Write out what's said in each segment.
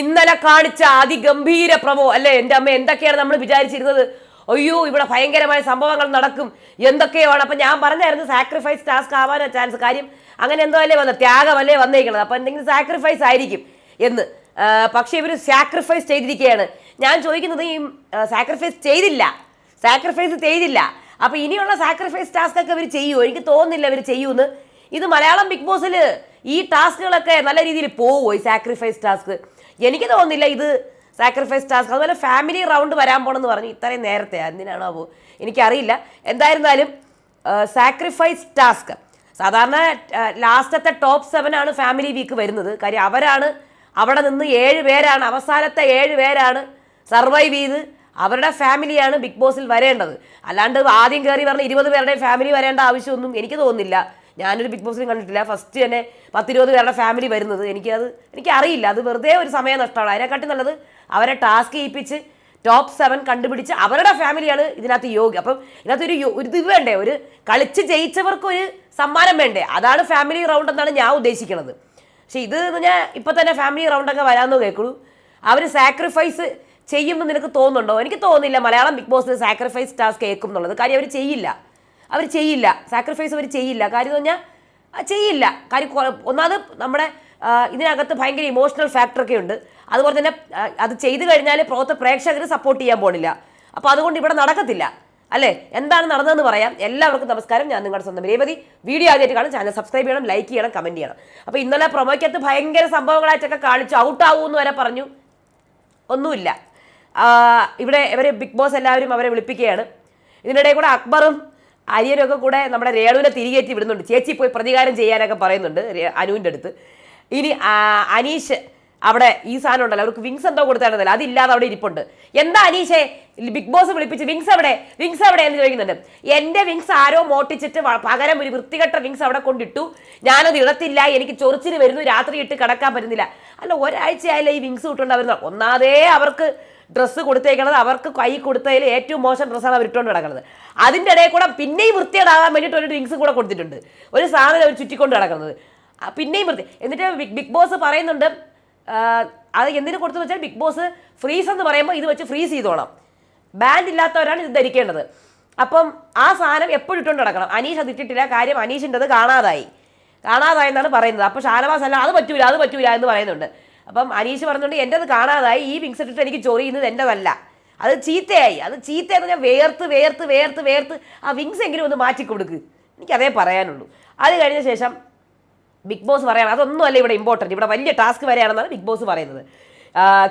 ഇന്നലെ കാണിച്ച അതിഗംഭീര പ്രമോ അല്ലേ എന്റെ അമ്മ എന്തൊക്കെയാണ് നമ്മൾ വിചാരിച്ചിരുന്നത്? അയ്യോ ഇവിടെ ഭയങ്കരമായ സംഭവങ്ങൾ നടക്കും. എന്തൊക്കെയാണ്? അപ്പം ഞാൻ പറഞ്ഞായിരുന്നു സാക്രിഫൈസ് ടാസ്ക് ആവാനാണ് ചാൻസ് കാര്യം അങ്ങനെ എന്തോ അല്ലേ വന്നത്? ത്യാഗമല്ലേ വന്നേക്കുന്നത് അപ്പം എന്തെങ്കിലും സാക്രിഫൈസ് ആയിരിക്കും എന്ന്. പക്ഷെ ഇവർ സാക്രിഫൈസ് ചെയ്തിരിക്കുകയാണ്. ഞാൻ ചോദിക്കുന്നത് ഈ സാക്രിഫൈസ് ചെയ്തില്ല. സാക്രിഫൈസ് ചെയ്തില്ല. അപ്പോൾ ഇനിയുള്ള സാക്രിഫൈസ് ടാസ്ക് ഒക്കെ ഇവർ ചെയ്യുമോ എനിക്ക് തോന്നുന്നില്ല ഇവർ ചെയ്യുമെന്ന്. ഇത് മലയാളം ബിഗ് ബോസിൽ ഈ ടാസ്കുകളൊക്കെ നല്ല രീതിയിൽ പോവുമോ ഈ സാക്രിഫൈസ് ടാസ്ക് എനിക്ക് തോന്നുന്നില്ല ഇത് സാക്രിഫൈസ് ടാസ്ക് അതുപോലെ ഫാമിലി റൗണ്ട് വരാൻ പോണെന്ന് പറഞ്ഞു. ഇത്രയും നേരത്തെ. എന്തിനാണോ എനിക്കറിയില്ല. എന്തായിരുന്നാലും സാക്രിഫൈസ് ടാസ്ക് സാധാരണ ലാസ്റ്റത്തെ ടോപ്പ് സെവൻ ആണ് ഫാമിലി വീക്ക് വരുന്നത്. കാര്യം അവരാണ് അവിടെ നിന്ന് ഏഴ് പേരാണ് അവസാനത്തെ ഏഴ് പേരാണ് സർവൈവ് ചെയ്ത് അവരുടെ ഫാമിലിയാണ് ബിഗ് ബോസിൽ വരേണ്ടത്. അല്ലാണ്ട് ആദ്യം കയറി പറഞ്ഞ ഇരുപത് പേരുടെ ഫാമിലി വരേണ്ട ആവശ്യമൊന്നും എനിക്ക് തോന്നുന്നില്ല. ഞാനൊരു ബിഗ് ബോസിലും കണ്ടിട്ടില്ല. ഫസ്റ്റ് തന്നെ പത്തിരുപത് പേരുടെ ഫാമിലി വരുന്നത്. എനിക്കത് എനിക്കറിയില്ല. അത് വെറുതെ ഒരു സമയം നഷ്ടമാണ്. അതിനെക്കാട്ടി നല്ലത് അവരെ ടാസ്ക് ചെയ്യിപ്പിച്ച് ടോപ്പ് സെവൻ കണ്ടുപിടിച്ച് അവരുടെ ഫാമിലിയാണ് ഇതിനകത്ത് യോഗ്യ അപ്പം ഇതിനകത്ത് ഒരു ഒരു ഇത് വേണ്ടേ? ഒരു കളിച്ച് ജയിച്ചവർക്ക് ഒരു സമ്മാനം വേണ്ടേ? അതാണ് ഫാമിലി റൗണ്ട് എന്നാണ് ഞാൻ ഉദ്ദേശിക്കുന്നത്. പക്ഷെ ഇത് എന്ന് പറഞ്ഞാൽ ഇപ്പം തന്നെ ഫാമിലി റൗണ്ടൊക്കെ വരാമെന്ന് കേൾക്കുള്ളൂ. അവർ സാക്രിഫൈസ് ചെയ്യുമെന്ന് നിനക്ക് തോന്നുന്നുണ്ടോ? എനിക്ക് തോന്നുന്നില്ല Malayalam Bigg Boss sacrifice task കേൾക്കും എന്നുള്ളത്. കാര്യം അവർ ചെയ്യില്ല. അവർ ചെയ്യില്ല. സാക്രിഫൈസ് അവർ ചെയ്യില്ല. കാര്യം എന്ന് പറഞ്ഞാൽ ചെയ്യില്ല. കാര്യം ഒന്നാമത് നമ്മുടെ ഇതിനകത്ത് ഭയങ്കര ഇമോഷണൽ ഫാക്ടറൊക്കെ ഉണ്ട്. അതുപോലെ തന്നെ അത് ചെയ്തു കഴിഞ്ഞാൽ പുറത്ത് പ്രേക്ഷകർ സപ്പോർട്ട് ചെയ്യാൻ പോണില്ല. അപ്പോൾ അതുകൊണ്ട് ഇവിടെ നടക്കത്തില്ല. അല്ലേ? എന്താണ് നടന്നതെന്ന് പറയാം. എല്ലാവർക്കും നമസ്കാരം. ഞാൻ നിങ്ങളുടെ സ്വന്തം രേവതി. വീഡിയോ ആദ്യമായിട്ട് കാണും ചാനൽ സബ്സ്ക്രൈബ് ചെയ്യണം ലൈക്ക് ചെയ്യണം കമന്റ് ചെയ്യണം. അപ്പോൾ ഇന്നലെ പ്രൊമോയ്ക്കകത്ത് ഭയങ്കര സംഭവങ്ങളായിട്ടൊക്കെ കാണിച്ചു. ഔട്ട് എന്ന് വരെ പറഞ്ഞു. ഒന്നുമില്ല. ഇവിടെ ഇവർ ബിഗ് ബോസ് എല്ലാവരും അവരെ വിളിപ്പിക്കുകയാണ്. ഇതിനിടെ കൂടെ അക്ബറും അരിയനും ഒക്കെ കൂടെ നമ്മുടെ രേണുവിനെ തിരികേറ്റി വിടുന്നുണ്ട്. ചേച്ചി പോയി പ്രതികാരം ചെയ്യാനൊക്കെ പറയുന്നുണ്ട് അനുവിന്റെ അടുത്ത്. ഇനി അനീഷ് അവിടെ ഈ സാധനം ഉണ്ടല്ലോ അവർക്ക് വിങ്സ് എന്തോ കൊടുത്തായിരുന്നല്ലോ അതില്ലാതെ അവിടെ ഇരിപ്പുണ്ട്. എന്താ അനീഷെ? ബിഗ് ബോസ് വിളിപ്പിച്ച് വിങ്സ് എവിടെ? വിങ്സ് എവിടെ എന്ന് ചോദിക്കുന്നുണ്ട്. എന്റെ വിങ്സ് ആരോ മോട്ടിച്ചിട്ട് പകരം ഒരു വൃത്തികെട്ട വിങ്സ് അവിടെ കൊണ്ടിട്ടു. ഞാനത് ഇടത്തില്ല എനിക്ക് ചൊറിച്ചിന് വരുന്നു രാത്രി ഇട്ട് കിടക്കാൻ പറ്റുന്നില്ല. അല്ല ഒരാഴ്ചയായില്ല ഈ വിങ്സ് കിട്ടുണ്ടാവുന്ന വരുന്നത് ഒന്നാതേ അവർക്ക് ഡ്രസ്സ് കൊടുത്തേക്കണത് അവർക്ക് കൈ കൊടുത്തതിൽ ഏറ്റവും മോശം ഡ്രസ്സാണ് അവർ ഇട്ടുകൊണ്ട് നടക്കുന്നത്. അതിന്റെ ഇടയിൽ കൂടെ പിന്നെയും വൃത്തിയേടാകാൻ വേണ്ടിയിട്ട് ഒരു ഡ്രിങ്ക്സ് കൂടെ കൊടുത്തിട്ടുണ്ട്. ഒരു സാധനം അവർ ചുറ്റിക്കൊണ്ട് നടക്കുന്നത്. പിന്നെയും വൃത്തി എന്നിട്ട് ബിഗ് ബിഗ് ബോസ് പറയുന്നുണ്ട് അത് എന്തിനു കൊടുത്തു വെച്ചാൽ ബിഗ് ബോസ് ഫ്രീസ് എന്ന് പറയുമ്പോൾ ഇത് വെച്ച് ഫ്രീസ് ചെയ്തോണം ബാൻഡ് ഇല്ലാത്തവരാണ് ഇത് ധരിക്കേണ്ടത്. അപ്പം ആ സാധനം എപ്പോഴും ഇട്ടുകൊണ്ട് നടക്കണം. അനീഷ് അത് ഇട്ടിട്ടില്ല. കാര്യം അനീഷിന്റെത് കാണാതായി. കാണാതായി എന്നാണ് പറയുന്നത്. അപ്പോൾ ഷാനവാസ് അല്ല അത് പറ്റൂല അത് പറ്റൂല എന്ന് പറയുന്നുണ്ട്. അപ്പം അനീഷ് പറഞ്ഞുകൊണ്ട് എന്റെത് കാണാതായി ഈ വിങ്സ് ഇട്ടിട്ട് എനിക്ക് ചൊറിയുന്നത് എന്റെതല്ല അത് ചീത്തയായി. അത് ചീത്തയെന്ന് ഞാൻ വേർത്ത് വേർത്ത് വേർത്ത് വേർത്ത് ആ വിങ്സ് എങ്കിലും ഒന്ന് മാറ്റി കൊടുക്ക്. എനിക്കതേ പറയാനുള്ളൂ. അത് കഴിഞ്ഞ ശേഷം ബിഗ് ബോസ് പറയാണ് അതൊന്നുമല്ല ഇവിടെ ഇമ്പോർട്ടന്റ് ഇവിടെ വലിയ ടാസ്ക് വരെയാണെന്നാണ് ബിഗ് ബോസ് പറയുന്നത്.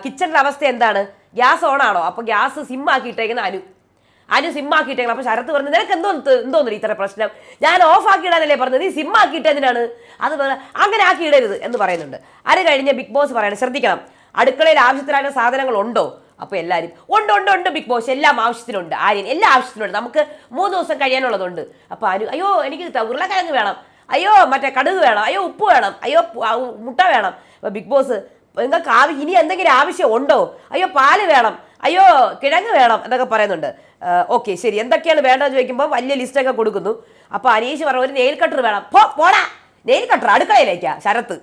കിച്ചണിന്റെ അവസ്ഥ എന്താണ്? ഗ്യാസ് ഓണാണോ? അപ്പോൾ ഗ്യാസ് സിം ആക്കിയിട്ടേക്കുന്ന അനു. അനു സിം ആക്കിയിട്ടേക്കണം അപ്പോൾ ശരത്ത് പറഞ്ഞു നിനക്ക് എന്തോ എന്തോന്നു ഇത്ര പ്രശ്നം? ഞാൻ ഓഫ് ആക്കിയിടാനല്ലേ പറഞ്ഞത്? നീ സിം ആക്കിയിട്ടെന്തിനാണ് അത് അങ്ങനെ അങ്ങനെ ആക്കിയിടരുത് എന്ന് പറയുന്നുണ്ട്. അത് കഴിഞ്ഞ ബിഗ് ബോസ് പറയണം ശ്രദ്ധിക്കണം അടുക്കളയിൽ ആവശ്യത്തിനായ സാധനങ്ങൾ ഉണ്ടോ അപ്പോൾ എല്ലാവരും ഉണ്ട് ഉണ്ട് ഉണ്ട് ബിഗ് ബോസ് എല്ലാം ആവശ്യത്തിനുണ്ട് ആര്യൻ എല്ലാ ആവശ്യത്തിനുണ്ട് നമുക്ക് മൂന്ന് ദിവസം കഴിയാനുള്ളതുണ്ട്. അപ്പോൾ ആര് അയ്യോ എനിക്ക് ഉരുളക്കിഴങ്ങ് വേണം അയ്യോ മറ്റേ കടുക് വേണം അയ്യോ ഉപ്പ് വേണം അയ്യോ മുട്ട വേണം. അപ്പോൾ ബിഗ് ബോസ് നിങ്ങൾക്ക് ആവശ്യം ഇനി എന്തെങ്കിലും ആവശ്യം ഉണ്ടോ? അയ്യോ പാൽ വേണം അയ്യോ കിഴങ്ങ് വേണം എന്നൊക്കെ പറയുന്നുണ്ട്. ഓക്കെ ശരി. എന്തൊക്കെയാണ് വേണ്ടതെന്ന് ചോദിക്കുമ്പോൾ വലിയ ലിസ്റ്റൊക്കെ കൊടുക്കുന്നു. അപ്പോൾ അനീഷ് പറഞ്ഞു ഒരു നെയിൽ കട്ടർ വേണം. പോ പോടാ. നെയിൽ കട്ടർ അടുക്കളയിലേക്കാ ശരത്ത്.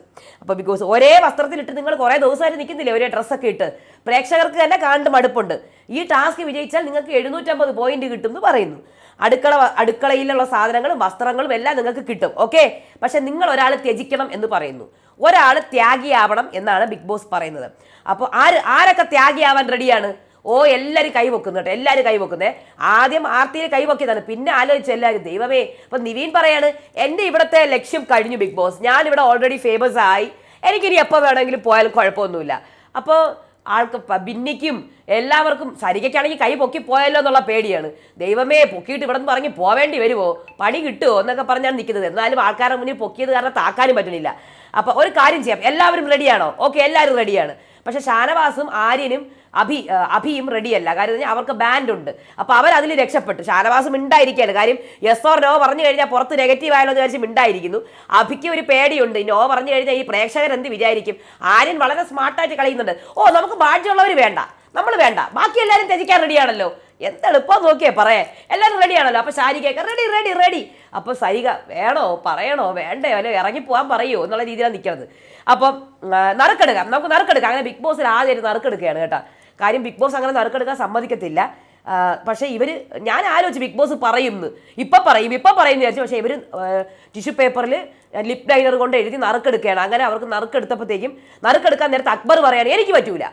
അപ്പോൾ ബിക്കോസ് ഒരേ വസ്ത്രത്തിലിട്ട് നിങ്ങൾ കുറേ ദിവസമായിട്ട് നിൽക്കുന്നില്ലേ ഒരേ ഡ്രസ്സൊക്കെ ഇട്ട്? പ്രേക്ഷകർക്ക് തന്നെ കാണുന്ന മടുപ്പുണ്ട്. ഈ ടാസ്ക് വിജയിച്ചാൽ നിങ്ങൾക്ക് എഴുന്നൂറ്റമ്പത് പോയിന്റ് കിട്ടും എന്ന് പറയുന്നു. അടുക്കള അടുക്കളയിലുള്ള സാധനങ്ങളും വസ്ത്രങ്ങളും എല്ലാം നിങ്ങൾക്ക് കിട്ടും. ഓക്കെ? പക്ഷെ നിങ്ങൾ ഒരാൾ ത്യജിക്കണം എന്ന് പറയുന്നു. ഒരാൾ ത്യാഗിയാവണം എന്നാണ് ബിഗ് ബോസ് പറയുന്നത്. അപ്പോൾ ആര് ആരൊക്കെ ത്യാഗിയാവാൻ റെഡിയാണ് ഓ എല്ലാവരും കൈവെക്കുന്നു കേട്ടോ എല്ലാവരും കൈവെക്കുന്നേ ആദ്യം ആർത്തിയിൽ കൈവെക്കിയതാണ് പിന്നെ ആലോചിച്ച് എല്ലാവരും ദൈവമേ അപ്പം നിവീൻ പറയാണ് എന്റെ ഇവിടുത്തെ ലക്ഷ്യം കഴിഞ്ഞു ബിഗ് ബോസ്. ഞാൻ ഇവിടെ ഓൾറെഡി ഫേമസ് ആയി. എനിക്കിനി എപ്പോൾ വേണമെങ്കിലും പോയാലും കുഴപ്പമൊന്നുമില്ല. അപ്പോൾ ആൾക്ക് ബിന്നിക്കും എല്ലാവർക്കും സരികയ്ക്കാണെങ്കിൽ കൈ പൊക്കി പോയല്ലോ എന്നുള്ള പേടിയാണ്. ദൈവമേ പൊക്കിയിട്ട് ഇവിടെ നിന്ന് പറഞ്ഞ് പോവേണ്ടി വരുമോ പണി കിട്ടുമോ എന്നൊക്കെ പറഞ്ഞാണ് നിൽക്കുന്നത്. എന്നാലും ആൾക്കാരുടെ മുന്നിൽ പൊക്കിയത് കാരണം താക്കാനും പറ്റുന്നില്ല. അപ്പോൾ ഒരു കാര്യം ചെയ്യാം. എല്ലാവരും റെഡിയാണോ ഓക്കെ എല്ലാവരും റെഡിയാണ് പക്ഷെ ഷാനവാസും ആര്യനും അഭി അഭിയും റെഡിയല്ല കാര്യം അവർക്ക് ബാൻഡ് ഉണ്ട്. അപ്പോൾ അവർ അതിൽ രക്ഷപ്പെട്ടു. ഷാനവാസും ഉണ്ടായിരിക്കുകയാണ് കാര്യം യെസ് ഓർ നോ പറഞ്ഞു കഴിഞ്ഞാൽ പുറത്ത് നെഗറ്റീവ് ആയാലോ എന്ന് വിചാരിച്ച് മിണ്ടായിരിക്കുന്നു. അഭിക്ക് ഒരു പേടിയുണ്ട്. നോ പറഞ്ഞു കഴിഞ്ഞാൽ ഈ പ്രേക്ഷകർ എന്ത് വിചാരിക്കും? ആര്യൻ വളരെ സ്മാർട്ടായിട്ട് കളിയുന്നുണ്ട്. ഓ നമുക്ക് ബാഡ്ജുള്ളവർ വേണ്ട. നമ്മൾ വേണ്ട. ബാക്കി എല്ലാവരും ത്യജിക്കാൻ റെഡിയാണല്ലോ എന്ത് എളുപ്പം നോക്കിയേ പറയേ. എല്ലാവരും റെഡിയാണല്ലോ അപ്പോൾ ശാരി കേൾക്കാം റെഡി റെഡി റെഡി അപ്പോൾ സരിക വേണോ? പറയണോ? വേണ്ടേ? അല്ലെ പോകാൻ പറയോ? എന്നുള്ള രീതിയിലാണ് നിൽക്കുന്നത് അപ്പം നറുക്കെടുക്കാം. നമുക്ക് നറുക്കെടുക്കാം. അങ്ങനെ ബിഗ് ബോസിൽ ആദ്യം നറുക്കെടുക്കുകയാണ് കേട്ടോ. കാര്യം ബിഗ് ബോസ് അങ്ങനെ നറുക്കെടുക്കാൻ സമ്മതിക്കത്തില്ല. പക്ഷേ ഇവർ ഞാൻ ആലോചിച്ച് ബിഗ് ബോസ് പറയുന്നു. ഇപ്പം പറയും ഇപ്പം പറയും വിചാരിച്ചു പക്ഷേ ഇവർ ടിഷ്യൂ പേപ്പറിൽ ലിപ് ലൈനർ കൊണ്ട് എഴുതി നറുക്കെടുക്കുകയാണ്. അങ്ങനെ അവർക്ക് നറുക്കെടുത്തപ്പോഴത്തേക്കും നറുക്കെടുക്കാൻ നേരത്തെ അക്ബർ പറയാണ് എനിക്ക് പറ്റൂല.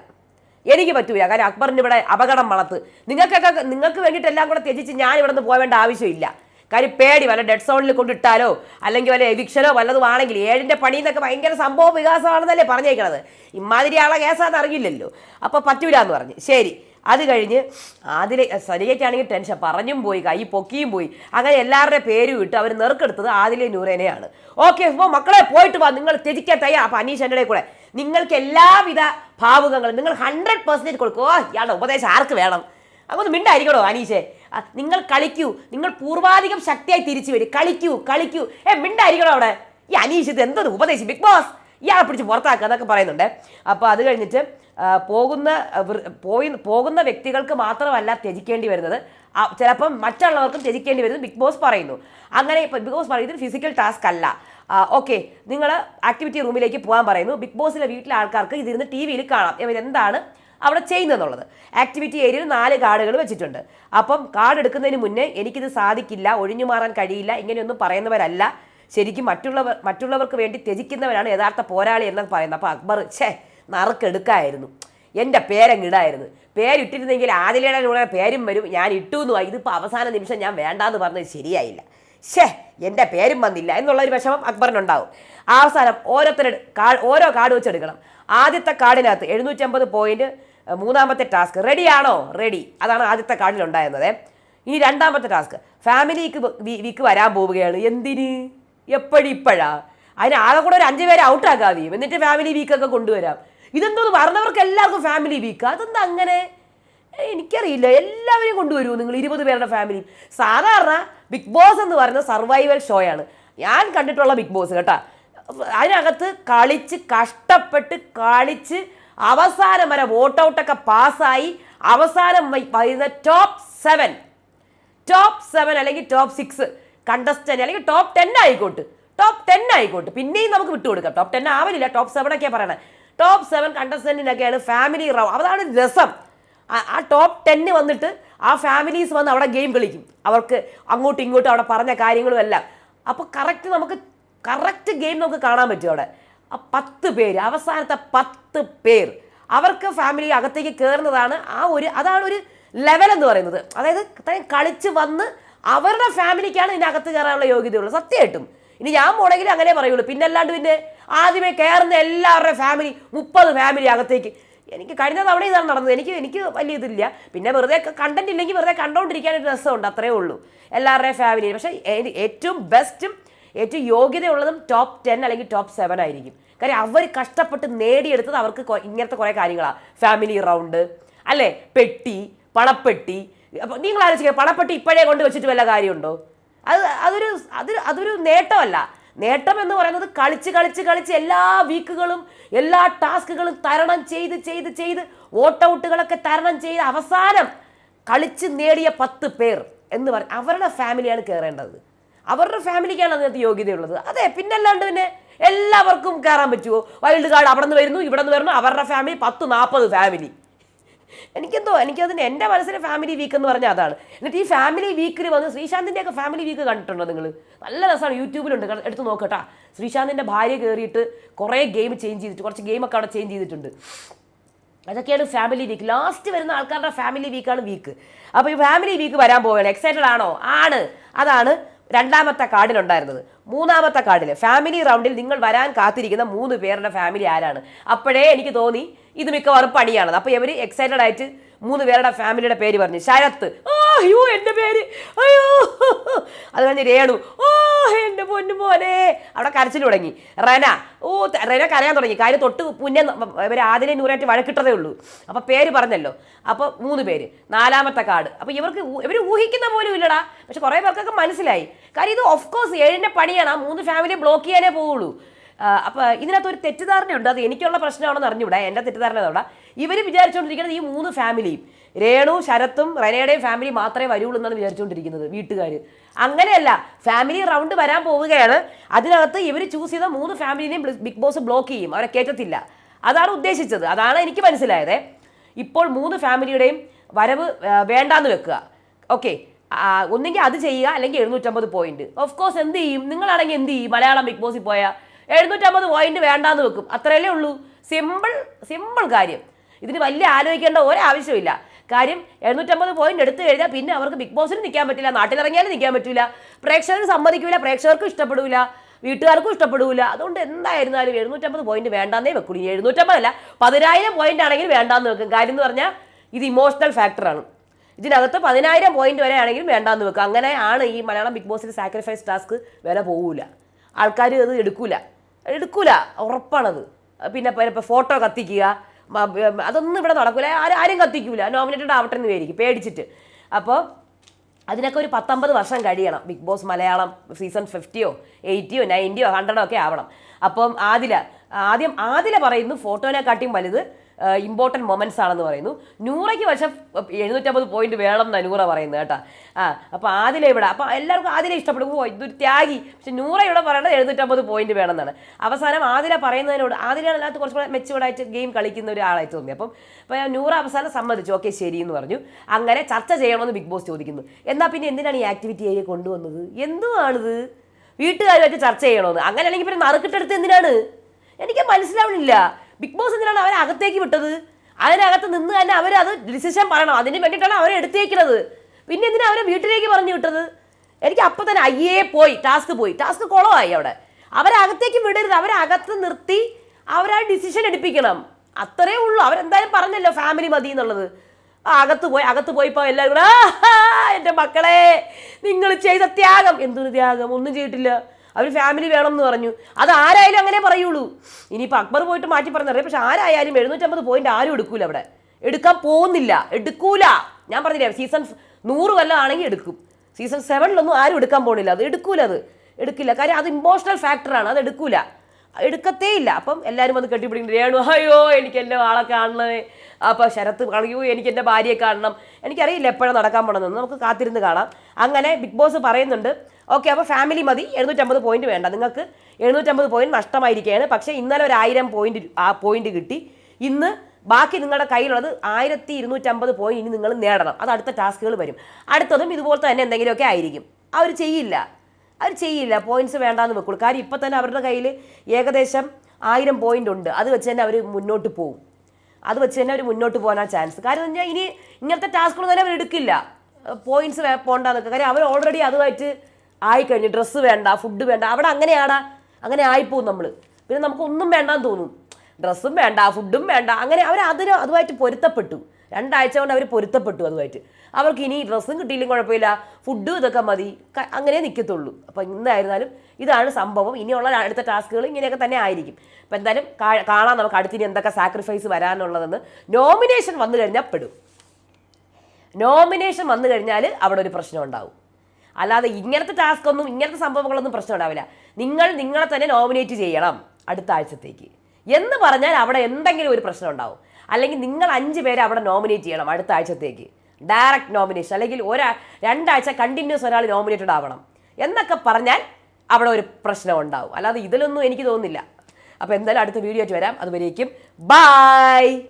എനിക്ക് പറ്റൂല. കാരണം അക്ബറിന് ഇവിടെ അപകടം വളർത്ത് നിങ്ങൾക്കൊക്കെ നിങ്ങൾക്ക് വേണ്ടിയിട്ട് എല്ലാം കൂടെ ത്യജിച്ച് ഞാൻ ഇവിടെ നിന്ന് പോവേണ്ട ആവശ്യമില്ല. കാര്യം പേടി വല്ല ഡെഡ് സോണിൽ കൊണ്ടിട്ടാലോ അല്ലെങ്കിൽ വല്ല എവിക്ഷനോ വല്ലതും ആണെങ്കിൽ ഏഴിന്റെ പണി എന്നൊക്കെ ഭയങ്കര സംഭവ വികാസമാണെന്നല്ലേ പറഞ്ഞേക്കണത്. ഇമാതിരി ആളെ കേസാന്ന് അറിയില്ലല്ലോ. അപ്പോൾ പറ്റൂല എന്ന് പറഞ്ഞു. ശരി. അത് കഴിഞ്ഞ് അതിൽ സരികയ്ക്കാണെങ്കിൽ ടെൻഷൻ പറഞ്ഞും പോയി കൈ പൊക്കിയും പോയി. അങ്ങനെ എല്ലാവരുടെ പേരും ഇട്ട് അവർ നെറുക്കെടുത്തത് ആദിലെ നൂറേനെയാണ്. ഓക്കെ ഇപ്പോൾ മക്കളെ പോയിട്ട് വാ. നിങ്ങൾ ത്യജിക്കാൻ തയ്യാ. അപ്പം അനീഷ് എന്റെ കൂടെ. നിങ്ങൾക്ക് എല്ലാവിധ ഭാവുകങ്ങളും നിങ്ങൾ ഹൺഡ്രഡ് പെർസെന്റേജ് കൊടുക്കും. ഓ ഇയാളുടെ ഉപദേശം ആർക്ക് വേണം? അങ്ങൊന്ന് മിണ്ടായിരിക്കണോ അനീഷേ? നിങ്ങൾ കളിക്കൂ. നിങ്ങൾ പൂർവാധികം ശക്തിയായി തിരിച്ചു വരും. കളിക്കൂ കളിക്കൂ. ഏ മിണ്ടായിരിക്കണോ അവിടെ? ഈ അനീഷ് ഇത് എന്തൊരു ഉപദേശം? ബിഗ് ബോസ് ഇയാളെ പിടിച്ച് പുറത്താക്കുക എന്നൊക്കെ പറയുന്നുണ്ട്. അപ്പോൾ അത് കഴിഞ്ഞിട്ട് പോകുന്ന പോയി പോകുന്ന വ്യക്തികൾക്ക് മാത്രമല്ല ത്യജിക്കേണ്ടി വരുന്നത്. ചിലപ്പം മറ്റുള്ളവർക്കും ത്യജിക്കേണ്ടി വരുന്നത് ബിഗ് ബോസ് പറയുന്നു. അങ്ങനെ ഇപ്പം ബിഗ് ബോസ് പറയുന്നത് ഫിസിക്കൽ ടാസ്ക് അല്ല. ഓക്കെ നിങ്ങൾ ആക്ടിവിറ്റി റൂമിലേക്ക് പോകാൻ പറയുന്നു. ബിഗ് ബോസിലെ വീട്ടിലെ ആൾക്കാർക്ക് ഇതിരുന്ന് ടി വിയിൽ കാണാം. ഇവരെന്താണ് അവിടെ ചെയ്യുന്നതെന്നുള്ളത്. ആക്ടിവിറ്റി ഏരിയയിൽ നാല് കാർഡുകൾ വെച്ചിട്ടുണ്ട്. അപ്പം കാർഡ് എടുക്കുന്നതിന് മുന്നേ എനിക്കിത് സാധിക്കില്ല ഒഴിഞ്ഞു മാറാൻ കഴിയില്ല ഇങ്ങനെയൊന്നും പറയുന്നവരല്ല. ശരിക്കും മറ്റുള്ളവർ മറ്റുള്ളവർക്ക് വേണ്ടി ത്യജിക്കുന്നവരാണ് യഥാർത്ഥ പോരാളി എന്ന് പറയുന്നത്. അപ്പോൾ അക്ബർ ഛേ നറുക്കെടുക്കായിരുന്നു. എന്റെ പേരങ്ങിടായിരുന്നു. പേരിട്ടിരുന്നെങ്കിൽ ആദിലേടെ കൂടെ പേരും വരും. ഞാൻ ഇട്ടു എന്ന് ഇതിപ്പോൾ അവസാന നിമിഷം ഞാൻ വേണ്ടാന്ന് പറഞ്ഞത് ശരിയായില്ല. ഷേ എന്റെ പേരും വന്നില്ല എന്നുള്ളൊരു വിഷമം അക്ബറിനുണ്ടാവും. അവസാനം ഓരോരുത്തരുടെ കാ ഓരോ കാർഡ് വെച്ചെടുക്കണം. ആദ്യത്തെ കാർഡിനകത്ത് എഴുന്നൂറ്റമ്പത് പോയിന്റ് മൂന്നാമത്തെ ടാസ്ക് റെഡിയാണോ റെഡി അതാണ് ആദ്യത്തെ കാർഡിൽ ഉണ്ടായിരുന്നത് ഇനി രണ്ടാമത്തെ ടാസ്ക് ഫാമിലിക്ക് വീക്ക് വരാൻ പോവുകയാണ്. എന്തിന്? എപ്പോഴും ഇപ്പോഴാ. അതിന് ആകെ കൂടെ ഒരു അഞ്ച് പേരെ ഔട്ടാക്കാതെയും എന്നിട്ട് ഫാമിലി വീക്കൊക്കെ കൊണ്ടുവരാം. ഇതെന്തോന്ന് പറഞ്ഞവർക്ക് എല്ലാവർക്കും ഫാമിലി വീക്ക് അതെന്താ അങ്ങനെ? എനിക്കറിയില്ല. എല്ലാവരെയും കൊണ്ടുവരുമോ നിങ്ങൾ ഇരുപത് പേരുടെ ഫാമിലി സാധാരണ ബിഗ് ബോസ് എന്ന് പറയുന്ന സർവൈവൽ ഷോയാണ് ഞാൻ കണ്ടിട്ടുള്ള ബിഗ് ബോസ് കേട്ടാ. അതിനകത്ത് കളിച്ച് കഷ്ടപ്പെട്ട് കളിച്ച് അവസാനം വരെ വോട്ടൗട്ടൊക്കെ പാസ്സായി അവസാനം വരുന്ന ടോപ്പ് സെവൻ ടോപ്പ് സെവൻ അല്ലെങ്കിൽ ടോപ്പ് സിക്സ് കണ്ടസ്റ്റന്റ് അല്ലെങ്കിൽ ടോപ്പ് ടെൻ ആയിക്കോട്ട്. ടോപ്പ് ടെൻ ആയിക്കോട്ട്. പിന്നെയും നമുക്ക് വിട്ടുകൊടുക്കാം ടോപ്പ് ടെൻ ആവലില്ല. ടോപ്പ് സെവൻ ഒക്കെയാണ് പറയണത് ടോപ്പ് സെവൻ കണ്ടസ്റ്റന്റിനൊക്കെയാണ് ഫാമിലി റൗ അതാണ് രസം. ആ- ടോപ്പ് ടെന്ന് വന്നിട്ട് ആ ഫാമിലീസ് വന്ന് അവിടെ ഗെയിം കളിക്കും. അവർക്ക് അങ്ങോട്ടും ഇങ്ങോട്ടും അവിടെ പറഞ്ഞ കാര്യങ്ങളും എല്ലാം. അപ്പോൾ കറക്റ്റ് നമുക്ക് കറക്റ്റ് ഗെയിം നമുക്ക് കാണാൻ പറ്റും അവിടെ. ആ പത്ത് പേര് അവസാനത്തെ പത്ത് പേർ. അവർക്ക് ഫാമിലി അകത്തേക്ക് കയറുന്നതാണ് ആ ഒരു അതാണ് ഒരു ലെവൽ എന്ന് പറയുന്നത്. അതായത് കളിച്ച് വന്ന് അവരുടെ ഫാമിലിക്കാണ് ഇതിനകത്ത് കയറാനുള്ള യോഗ്യതയുള്ളത് സത്യമായിട്ടും. ഇനി ഞാൻ പോണെങ്കിൽ അങ്ങനെ പറയുള്ളൂ. പിന്നെ അല്ലാണ്ട് പിന്നെ ആദ്യമേ കയറുന്ന എല്ലാവരുടെ ഫാമിലി മുപ്പത് ഫാമിലി അകത്തേക്ക് എനിക്ക് കഴിഞ്ഞ തവണ ഇതാണ് നടന്നത്. എനിക്ക് എനിക്ക് വലിയ ഇതില്ല. പിന്നെ വെറുതെ കണ്ടന്റ് ഇല്ലെങ്കിൽ വെറുതെ കണ്ടോണ്ടിരിക്കാൻ ഒരു രസമുണ്ട്. അത്രേ ഉള്ളൂ. എല്ലാവരുടെയും ഫാമിലി പക്ഷേ ഏറ്റവും ബെസ്റ്റും ഏറ്റവും യോഗ്യതയുള്ളതും ടോപ്പ് ടെൻ അല്ലെങ്കിൽ ടോപ്പ് സെവൻ ആയിരിക്കും. കാര്യം അവർ കഷ്ടപ്പെട്ട് നേടിയെടുത്തത് അവർക്ക് ഇങ്ങനത്തെ കുറേ കാര്യങ്ങളാണ് ഫാമിലി റൗണ്ട് അല്ലേ? പെട്ടി പണപ്പെട്ടി. അപ്പോൾ നിങ്ങൾ ആലോചിക്കുക പണപ്പെട്ടി ഇപ്പോഴേ കൊണ്ട് വെച്ചിട്ട് വല്ല കാര്യമുണ്ടോ? അത് അതൊരു അതൊരു അതൊരു നേട്ടമല്ല. നേട്ടം എന്ന് പറയുന്നത് കളിച്ച് കളിച്ച് കളിച്ച് എല്ലാ വീക്കുകളും എല്ലാ ടാസ്കുകളും തരണം ചെയ്ത് ചെയ്ത് ചെയ്ത് വോട്ടൗട്ടുകളൊക്കെ തരണം ചെയ്ത് അവസാനം കളിച്ച് നേടിയ പത്ത് പേർ എന്ന് പറഞ്ഞ് അവരുടെ ഫാമിലിയാണ് കയറേണ്ടത് അവരുടെ ഫാമിലിക്കാണ് അതിനകത്ത് യോഗ്യതയുള്ളത്. അതെ പിന്നല്ലാണ്ട് പിന്നെ എല്ലാവർക്കും കയറാൻ പറ്റുമോ വൈൽഡ് കാർഡ് അവിടെ നിന്ന് വരുന്നു ഇവിടെ നിന്ന് വരുന്നു അവരുടെ ഫാമിലി പത്ത് നാൽപ്പത് ഫാമിലി. എനിക്കെന്തോ എനിക്കതിന് എന്റെ മനസ്സിലെ ഫാമിലി വീക്ക് എന്ന് പറഞ്ഞാൽ അതാണ്. എന്നിട്ട് ഈ ഫാമിലി വീക്കിൽ വന്ന് ശ്രീശാന്തിന്റെ ഒക്കെ ഫാമിലി വീക്ക് കണ്ടിട്ടുണ്ടോ നിങ്ങൾ നല്ല രസമാണ് യൂട്യൂബിലുണ്ട്. എടുത്ത് നോക്കട്ടാ ശ്രീശാന്തിന്റെ ഭാര്യ കയറിയിട്ട് കുറേ ഗെയിം ചേഞ്ച് ചെയ്തിട്ട് കുറച്ച് ഗെയിമൊക്കെ അവിടെ ചേഞ്ച് ചെയ്തിട്ടുണ്ട്. അതൊക്കെയാണ് ഫാമിലി വീക്ക് ലാസ്റ്റ് വരുന്ന ആൾക്കാരുടെ ഫാമിലി വീക്കാണ് വീക്ക് അപ്പോൾ ഈ ഫാമിലി വീക്ക് വരാൻ പോവുകയാണ്. എക്സൈറ്റഡ് ആണോ? ആണ്. അതാണ് രണ്ടാമത്തെ കാർഡിലുണ്ടായിരുന്നത്. മൂന്നാമത്തെ കാർഡിൽ ഫാമിലി റൗണ്ടിൽ നിങ്ങൾ വരാൻ കാത്തിരിക്കുന്ന മൂന്ന് പേരുടെ ഫാമിലി ആരാണ്? അപ്പോഴേ എനിക്ക് തോന്നി ഇത് മിക്കവാറും പണിയാണ് അപ്പോൾ ഇവർ എക്സൈറ്റഡ് ആയിട്ട് മൂന്ന് പേരുടെ ഫാമിലിയുടെ പേര് പറഞ്ഞു. ശരത്ത്. ഓ അയ്യോ എന്റെ പേര്. അയ്യോ. അത് കഴിഞ്ഞ് രേണു. ഓ എന്റെ പൊന്നു പോലെ അവിടെ കരച്ചിൽ തുടങ്ങി. റെന. ഓ റന കരയാൻ തുടങ്ങി. കാര്യം തൊട്ട് പുന്നെ ഇവർ ആദ്യം നൂറായിട്ട് വഴക്കിട്ടതേ ഉള്ളൂ. അപ്പോൾ പേര് പറഞ്ഞല്ലോ. അപ്പോൾ മൂന്ന് പേര്. നാലാമത്തെ കാർഡ്. അപ്പോൾ ഇവർക്ക് ഇവർ ഊഹിക്കുന്ന പോലും ഇല്ലടാ. പക്ഷെ കുറേ പേർക്കൊക്കെ മനസ്സിലായി. കാര്യം ഇത് ഓഫ് കോഴ്സ് ഏഴിന്റെ പണിയാണ്. ആ മൂന്ന് ഫാമിലി ബ്ലോക്ക് ചെയ്യാനേ പോവുള്ളൂ. അപ്പോൾ അപ്പൊ ഇതിനകത്ത് ഒരു തെറ്റിദ്ധാരണയുണ്ട്. അത് എനിക്കുള്ള പ്രശ്നമാണെന്ന് അറിഞ്ഞൂടാ എന്റെ തെറ്റിദ്ധാരണ അവിടെ ഇവർ വിചാരിച്ചുകൊണ്ടിരിക്കുന്നത് ഈ മൂന്ന് ഫാമിലിയും രേണു ശരത്തും റെനയുടെയും ഫാമിലി മാത്രമേ വരുള്ളൂ എന്നാണ് വിചാരിച്ചുകൊണ്ടിരിക്കുന്നത് വീട്ടുകാർ അങ്ങനെയല്ല ഫാമിലി റൗണ്ട് വരാൻ പോവുകയാണ്. അതിനകത്ത് ഇവർ ചൂസ് ചെയ്ത മൂന്ന് ഫാമിലിനെയും ബിഗ് ബോസ് ബ്ലോക്ക് ചെയ്യും. അവരെ കയറ്റത്തില്ല അതാണ് ഉദ്ദേശിച്ചത്. അതാണ് എനിക്ക് മനസ്സിലായത്. ഇപ്പോൾ മൂന്ന് ഫാമിലിയുടെയും വരവ് വേണ്ടാന്ന് വെക്കുക. ഓക്കെ. ഒന്നെങ്കിൽ അത് ചെയ്യുക അല്ലെങ്കിൽ എഴുന്നൂറ്റമ്പത് പോയിന്റ് ഓഫ് കോഴ്സ് എന്ത് ചെയ്യും? നിങ്ങളാണെങ്കിൽ എന്ത് ചെയ്യും? മലയാളം ബിഗ് ബോസിൽ പോയാൽ എഴുന്നൂറ്റമ്പത് പോയിന്റ് വേണ്ടാന്ന് വെക്കും. അത്രയല്ലേ ഉള്ളൂ. സിമ്പിൾ സിമ്പിൾ കാര്യം. ഇതിന് വലിയ ആലോചിക്കേണ്ട ഒരാവശ്യമില്ല കാര്യം എഴുന്നൂറ്റമ്പത് പോയിന്റ് എടുത്തു കഴിഞ്ഞാൽ പിന്നെ അവർക്ക് ബിഗ് ബോസിന് നിൽക്കാൻ പറ്റില്ല നാട്ടിലിറങ്ങിയാലും നിൽക്കാൻ പറ്റില്ല പ്രേക്ഷകർ സമ്മതിക്കില്ല പ്രേക്ഷകർക്കും ഇഷ്ടപ്പെടില്ല വീട്ടുകാർക്കും ഇഷ്ടപ്പെടില്ല അതുകൊണ്ട് എന്തായിരുന്നാലും എഴുന്നൂറ്റമ്പത് പോയിന്റ് വേണ്ടാന്നേ വെക്കുള്ളൂ ഈ എഴുന്നൂറ്റമ്പതല്ല പതിനായിരം പോയിന്റ് ആണെങ്കിൽ വേണ്ടാന്ന് വെക്കും. കാര്യം എന്ന് പറഞ്ഞാൽ ഇത് ഇമോഷണൽ ഫാക്ടറാണ് ഇതിനകത്ത് പതിനായിരം പോയിന്റ് വരെ ആണെങ്കിലും വേണ്ടാന്ന് വെക്കും. അങ്ങനെ ആണ് ഈ മലയാളം ബിഗ് ബോസിൽ സാക്രിഫൈസ് ടാസ്ക് വില പോകൂല ആൾക്കാർ അത് എടുക്കൂല. എടുക്കൂല ഉറപ്പാണത്. പിന്നെ ഇപ്പോൾ ഫോട്ടോ കത്തിക്കുക അതൊന്നും ഇവിടെ നടക്കില്ല ആരും ആരും കത്തിക്കൂല. നോമിനേറ്റഡ് ആവട്ടെ എന്ന് വിചാരിക്കും. പേടിച്ചിട്ട്. അപ്പോൾ അതിനൊക്കെ ഒരു പത്തൊമ്പത് വർഷം കഴിയണം. ബിഗ് ബോസ് മലയാളം സീസൺ ഫിഫ്റ്റിയോ എയ്റ്റിയോ നയന്റിയോ ഹൺഡ്രഡോ ഒക്കെ ആവണം. അപ്പം ആദില ആദ്യം ആദില പറയുന്നു ഫോട്ടോനെക്കാട്ടിയും വലുത് ഇമ്പോർട്ടന്റ് മൊമെന്റ്സ് ആണെന്ന് പറയുന്നു. നൂറയ്ക്ക് പക്ഷേ എഴുന്നൂറ്റമ്പത് പോയിന്റ് വേണം എന്നാണ് നൂറ പറയുന്നത് കേട്ടോ. ആ അപ്പോൾ ആദില ഇവിടെ. അപ്പോൾ എല്ലാവർക്കും ആദില ഇഷ്ടപ്പെടും. ഓ ഇതൊരു ത്യാഗി. പക്ഷെ നൂറ ഇവിടെ പറയുന്നത് എഴുന്നൂറ്റമ്പത് പോയിന്റ് വേണമെന്നാണ്. അവസാനം ആദില പറയുന്നതിനോട് ആദിലാണ് അതിനകത്ത് കുറച്ചുകൂടെ മെച്ചുവേർഡായിട്ട് ഗെയിം കളിക്കുന്ന ഒരാളായി തോന്നി. അപ്പം അപ്പോൾ നൂറ അവസാനം സമ്മതിച്ചു. ഓക്കെ ശരി എന്ന് പറഞ്ഞു. അങ്ങനെ ചർച്ച ചെയ്യണമെന്ന് ബിഗ് ബോസ് ചോദിക്കുന്നു. എന്നാൽ പിന്നെ എന്തിനാണ് ഈ ആക്ടിവിറ്റി ഏരിയ കൊണ്ടുവന്നത്? എന്തുവാണിത്? വീട്ടുകാരുമായിട്ട് ചർച്ച ചെയ്യണമെന്ന്. അങ്ങനെ അല്ലെങ്കിൽ പിന്നെ നറുക്കിട്ടെടുത്ത് എന്തിനാണ്? എനിക്ക് മനസ്സിലാവണില്ല. ബിഗ് ബോസ് എന്തിനാണ് അവരെ അകത്തേക്ക് വിട്ടത്? അതിനകത്ത് നിന്ന് തന്നെ അവർ അത് ഡിസിഷൻ പറയണം. അതിന് വേണ്ടിയിട്ടാണ് അവരെ എടുത്തേക്കുന്നത്. പിന്നെ എന്തിനാണ് അവരെ വീട്ടിലേക്ക് പറഞ്ഞു വിട്ടത്? എനിക്ക് അപ്പം തന്നെ അയ്യേ പോയി ടാസ്ക് പോയി. ടാസ്ക് കുളമായി അവിടെ. അവരെ അകത്തേക്ക് വിടരുത്. അവരെ അകത്ത് നിർത്തി അവരാ ഡിസിഷൻ എടുപ്പിക്കണം. അത്രേ ഉള്ളൂ. അവരെന്തായാലും പറഞ്ഞല്ലോ ഫാമിലി മതി എന്നുള്ളത്. അകത്ത് പോയി അകത്ത് പോയിപ്പോ എല്ലാവരും കൂടെ "ആഹാ, എന്റെ മക്കളെ നിങ്ങൾ ചെയ്ത ത്യാഗം. എന്തൊരു ത്യാഗം? ഒന്നും ചെയ്തിട്ടില്ല. അവർ ഫാമിലി വേണം എന്ന് പറഞ്ഞു. അത് ആരായാലും അങ്ങനെ പറയുള്ളൂ. ഇനിയിപ്പോൾ അക്ബർ പോയിട്ട് മാറ്റി പറഞ്ഞറിയാം. പക്ഷെ ആരായാലും എഴുന്നൂറ്റമ്പത് പോയിന്റ് ആരും എടുക്കൂല അവിടെ. എടുക്കാൻ പോകുന്നില്ല. എടുക്കൂല. ഞാൻ പറഞ്ഞില്ല സീസൺ നൂറ് വല്ലതും ആണെങ്കിൽ എടുക്കും. സീസൺ സെവനിലൊന്നും ആരും എടുക്കാൻ പോകുന്നില്ല. അത് എടുക്കൂല അത്. എടുക്കില്ല. കാര്യം അത് ഇമോഷണൽ ഫാക്ടറാണ് അത് എടുക്കൂല. എടുക്കത്തേ ഇല്ല. അപ്പം എല്ലാവരും വന്ന് കെട്ടിപ്പിടിക്കുന്നു രേണു അയ്യോ എനിക്ക് എന്റെ ആളെ കാണണേ. അപ്പോൾ ശരത്ത് അയ്യോ എനിക്ക് എന്റെ ഭാര്യയെ കാണണം. എനിക്കറിയില്ല എപ്പോഴാണ് നടക്കാൻ പോകണമെന്ന് നമുക്ക് കാത്തിരുന്ന് കാണാം. അങ്ങനെ ബിഗ് ബോസ് പറയുന്നുണ്ട്. ഓക്കെ അപ്പോൾ ഫാമിലി മതി. എഴുന്നൂറ്റമ്പത് പോയിന്റ് വേണ്ട. നിങ്ങൾക്ക് എഴുന്നൂറ്റമ്പത് പോയിന്റ് നഷ്ടമായിരിക്കുകയാണ്. പക്ഷേ ഇന്നലെ ഒരു ആയിരം പോയിന്റ് ആ പോയിന്റ് കിട്ടി. ഇന്ന് ബാക്കി നിങ്ങളുടെ കയ്യിലുള്ളത് ആയിരത്തി ഇരുന്നൂറ്റമ്പത് പോയിന്റ് ഇനി നിങ്ങൾ നേടണം. അത് അടുത്ത ടാസ്കുകൾ വരും. അടുത്തതും ഇതുപോലെ തന്നെ എന്തെങ്കിലുമൊക്കെ ആയിരിക്കും. അവർ ചെയ്യില്ല. അവർ ചെയ്യില്ല. പോയിന്റ്സ് വേണ്ടാന്ന് വെക്കുള്ളൂ. കാര്യം ഇപ്പം തന്നെ അവരുടെ കയ്യിൽ ഏകദേശം ആയിരം പോയിന്റ് ഉണ്ട്. അത് വെച്ച് തന്നെ അവർ മുന്നോട്ട് പോകും അത് വെച്ച് തന്നെ അവർ മുന്നോട്ട് പോകാനാണ് ചാൻസ് കാരണം എന്ന് ഇനി ഇങ്ങനത്തെ ടാസ്കുകൾ തന്നെ അവർ എടുക്കില്ല. പോയിന്റ്സ് പോകണ്ടെന്നൊക്കെ കാര്യം അവർ ഓൾറെഡി അതുമായിട്ട് ആയിക്കഴിഞ്ഞു ഡ്രസ്സ് വേണ്ട ഫുഡ് വേണ്ട അവിടെ അങ്ങനെയാടാ. അങ്ങനെ ആയിപ്പോവും നമ്മൾ പിന്നെ നമുക്ക് ഒന്നും വേണ്ടാന്ന് തോന്നും. ഡ്രസ്സും വേണ്ട ഫുഡും വേണ്ട അങ്ങനെ അവർ അതിന് അതുമായിട്ട് പൊരുത്തപ്പെട്ടു. രണ്ടാഴ്ച കൊണ്ട് അവർ പൊരുത്തപ്പെട്ടു അതുമായിട്ട്. അവർക്ക് ഇനി ഡ്രസ്സും കിട്ടിയില്ലെങ്കിൽ കുഴപ്പമില്ല ഫുഡും ഇതൊക്കെ മതി അങ്ങനെ നിൽക്കത്തുള്ളൂ അപ്പോൾ ഇന്നായിരുന്നാലും ഇതാണ് സംഭവം. ഇനിയുള്ള അടുത്ത ടാസ്കുകൾ ഇങ്ങനെയൊക്കെ തന്നെ ആയിരിക്കും. അപ്പോൾ എന്തായാലും കാണാം നമുക്ക് അടുത്തിന് എന്തൊക്കെ സാക്രിഫൈസ് വരാനുള്ളതെന്ന്. നോമിനേഷൻ വന്നു കഴിഞ്ഞാൽ പെടും. നോമിനേഷൻ വന്നു കഴിഞ്ഞാൽ അവിടെ ഒരു പ്രശ്നം ഉണ്ടാവും. അല്ലാതെ ഇങ്ങനത്തെ ടാസ്ക് ഒന്നും ഇങ്ങനത്തെ സംഭവങ്ങളൊന്നും പ്രശ്നം ഉണ്ടാവില്ല. നിങ്ങൾ നിങ്ങളെ തന്നെ നോമിനേറ്റ് ചെയ്യണം അടുത്ത ആഴ്ചത്തേക്ക്. എന്ന് പറഞ്ഞാൽ അവിടെ എന്തെങ്കിലും ഒരു പ്രശ്നം ഉണ്ടാവും. അല്ലെങ്കിൽ നിങ്ങൾ അഞ്ച് പേരെ അവിടെ നോമിനേറ്റ് ചെയ്യണം അടുത്ത ആഴ്ചത്തേക്ക്. ഡയറക്റ്റ് നോമിനേഷൻ അല്ലെങ്കിൽ ഒരാ രണ്ടാഴ്ച കണ്ടിന്യൂസ് ഒരാൾ നോമിനേറ്റഡ് ആവണം. എന്നൊക്കെ പറഞ്ഞാൽ അവിടെ ഒരു പ്രശ്നം ഉണ്ടാവും. അല്ലാതെ ഇതിലൊന്നും എനിക്ക് തോന്നുന്നില്ല. അപ്പോൾ എന്തായാലും അടുത്ത വീഡിയോ ആയിട്ട് വരാം. അതുവരേക്കും ബൈ